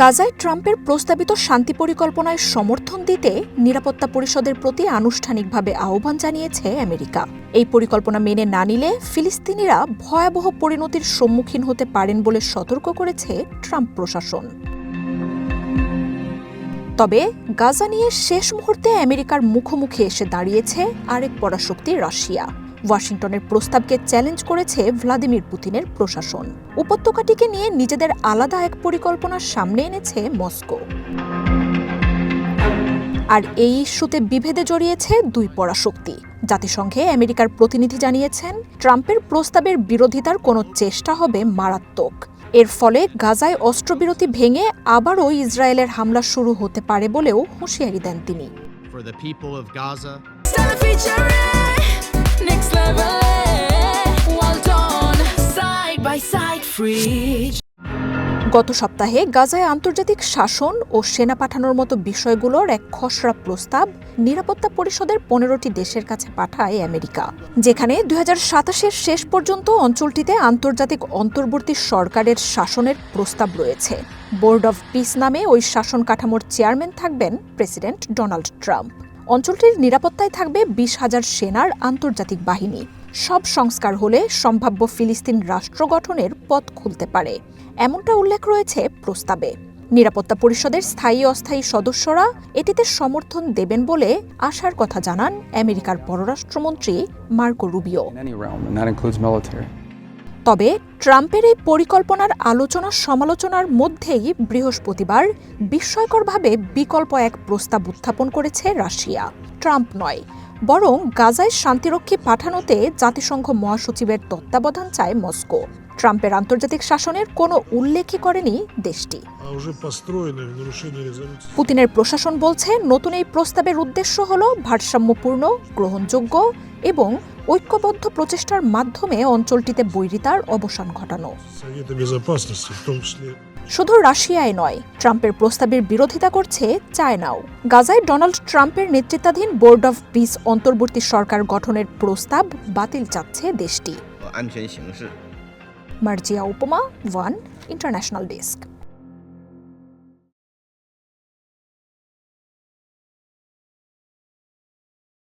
গাজায় ট্রাম্পের প্রস্তাবিত শান্তি পরিকল্পনায় সমর্থন দিতে নিরাপত্তা পরিষদের প্রতি আনুষ্ঠানিকভাবে আহ্বান জানিয়েছে আমেরিকা। এই পরিকল্পনা মেনে না নিলে ফিলিস্তিনিরা ভয়াবহ পরিণতির সম্মুখীন হতে পারেন বলে সতর্ক করেছে ট্রাম্প প্রশাসন। তবে গাজা নিয়ে শেষ মুহূর্তে আমেরিকার মুখোমুখি এসে দাঁড়িয়েছে আরেক পরাশক্তি রাশিয়া। ওয়াশিংটনের প্রস্তাবকে চ্যালেঞ্জ করেছে ভ্লাদিমির পুতিনের প্রশাসন। উপত্যকাটিকে নিয়ে নিজেদের আলাদা এক পরিকল্পনার সামনে এনেছে মস্কো। আর এই ইস্যুতে বিভেদে জড়িয়েছে দুই পরাশক্তি। জাতিসংঘে আমেরিকার প্রতিনিধি জানিয়েছেন ট্রাম্পের প্রস্তাবের বিরোধিতার কোনো চেষ্টা হবে মারাত্মক। এর ফলে গাজায় অস্ত্রবিরতি ভেঙে আবারও ইসরায়েলের হামলা শুরু হতে পারে বলেও হুঁশিয়ারি দেন তিনি। গত সপ্তাহে গাজায় আন্তর্জাতিক শাসন ও সেনা পাঠানোর মতো বিষয়গুলোর এক খসড়া প্রস্তাব নিরাপত্তা পরিষদের পনেরোটি দেশের কাছে পাঠায় আমেরিকা, যেখানে দুই সাতাশের শেষ পর্যন্ত অঞ্চলটিতে আন্তর্জাতিক অন্তর্বর্তী সরকারের শাসনের প্রস্তাব রয়েছে। বোর্ড অব পিস নামে ওই শাসন কাঠামোর চেয়ারম্যান থাকবেন প্রেসিডেন্ট ডোনাল্ড ট্রাম্প। অঞ্চলটির নিরাপত্তায় থাকবে বিশ হাজার সেনার আন্তর্জাতিক বাহিনী। সব সংস্কার হলে সম্ভাব্য ফিলিস্তিন রাষ্ট্র গঠনের পথ খুলতে পারে, এমনটা উল্লেখ রয়েছে প্রস্তাবে। নিরাপত্তা পরিষদের স্থায়ী অস্থায়ী সদস্যরা এটিতে সমর্থন দেবেন বলে আশার কথা জানান আমেরিকার পররাষ্ট্রমন্ত্রী মার্কো রুবিও। তবে ট্রাম্পের এই পরিকল্পনার আলোচনা সমালোচনার মধ্যেই বৃহস্পতিবার বিস্ময়করভাবে বিকল্প এক প্রস্তাব উত্থাপন করেছে রাশিয়া। ট্রাম্প নয় বরং গাজায় শান্তিরক্ষী পাঠানোতে জাতিসংঘ মহাসচিবের তত্ত্বাবধান চায় মস্কো। ট্রাম্পের আন্তর্জাতিক শাসনের কোনো উল্লেখই করেনি দেশটি। পুতিনের প্রশাসন বলছে নতুন এই প্রস্তাবের উদ্দেশ্য হল ভারসাম্যপূর্ণ গ্রহণযোগ্য এবং ঐক্যবদ্ধ প্রচেষ্টার মাধ্যমে অঞ্চলটিতে বৈরিতার অবসান ঘটানো। শুধু রাশিয়ায় নয়, ট্রাম্পের প্রস্তাবের বিরোধিতা করছে চায়নাও। গাজায় ডোনাল্ড ট্রাম্পের নেতৃত্বাধীন বোর্ড অব পিস অন্তর্বর্তী সরকার গঠনের প্রস্তাব বাতিল চাচ্ছে দেশটি। মার্জিয়া উপমা, ওয়ান ইন্টারন্যাশনাল ডেস্ক।